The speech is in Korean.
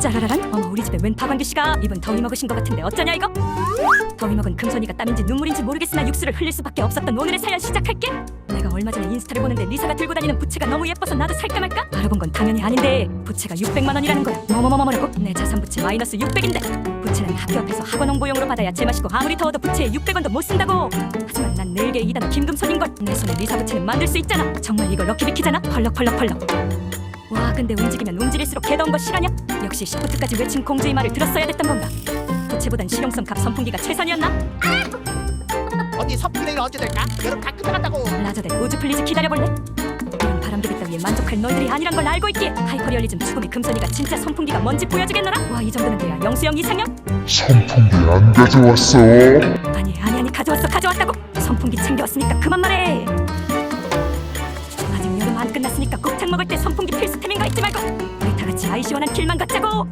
짜라라란? 어머 우리 집에 웬 박완규 씨가? 이분 더위 먹으신 것 같은데 어쩌냐 이거? 더위 먹은 금손이가 땀인지 눈물인지 모르겠으나 육수를 흘릴 수밖에 없었던 오늘의 사연 시작할게. 내가 얼마 전에 인스타를 보는데 리사가 들고 다니는 부채가 너무 예뻐서 나도 살까 말까? 알아본 건 당연히 아닌데 부채가 600만 원이라는 거야. 뭐뭐뭐뭐라고? 내 자산 부채 마이너스 600인데 부채는 학교 앞에서 학원 홍보용으로 받아야 제맛이고 아무리 더워도 부채에 600원도 못 쓴다고. 하지만 난 내일계 이단 김금손인 걸. 내 손에 리사 부채는 만들 수 있잖아. 정말 이거 럭키비키잖아. 펄럭펄럭펄럭 와 근데 움직이면 움직일수록 개더운 거 실하냐? 역시 시프트까지 외친 공주의 말을 들었어야 됐던 건가? 부채보단 실용성 값 선풍기가 최선이었나? 언니 선플레이를 언제 될까? 여름 다 끝나간다고 라저대 우주 플리즈 기다려볼래? 이런 바람들이 따위에 만족할 너희들이 아니란 걸 알고 있기에 하이퍼리얼리즘 추구미 금손이가 진짜 선풍기가 뭔지 보여주겠노라? 와 이 정도는 돼야 영수형 이상형? 선풍기 안 가져왔어. 아니 아니 아니 가져왔어 가져왔다고 선풍기 챙겨왔으니까 그만 말해 곱창 먹을 때 선풍기 필수템인가 잊지 말고 우리 다 같이 아이 시원한 길만 걷자고